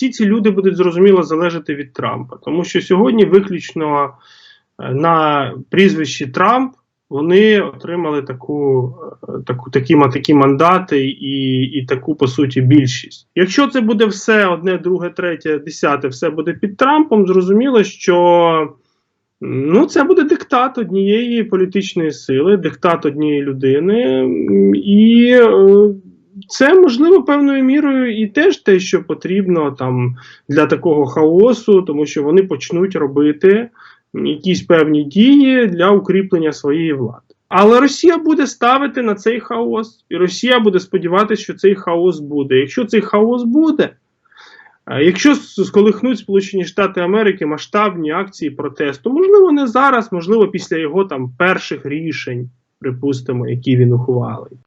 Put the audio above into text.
всі ці люди будуть зрозуміло залежати від Трампа, тому що сьогодні виключно е, на прізвищі Трамп вони отримали таку, е, таку, такі, такі мандати і, і таку, по суті, більшість. Якщо це буде все одне, друге, третє, десяте, все буде під Трампом, зрозуміло, що ну, це буде диктат однієї політичної сили, диктат однієї людини. І е, це можливо певною мірою і теж те, що потрібно там для такого хаосу, тому що вони почнуть робити якісь певні дії для укріплення своєї влади. Але Росія буде ставити на цей хаос, і Росія буде сподіватися, що цей хаос буде. Якщо цей хаос буде, е, якщо сколихнуть Сполучені Штати Америки масштабні акції протесту, можливо, не зараз, можливо, після його там перших рішень, припустимо, які він ухвалить.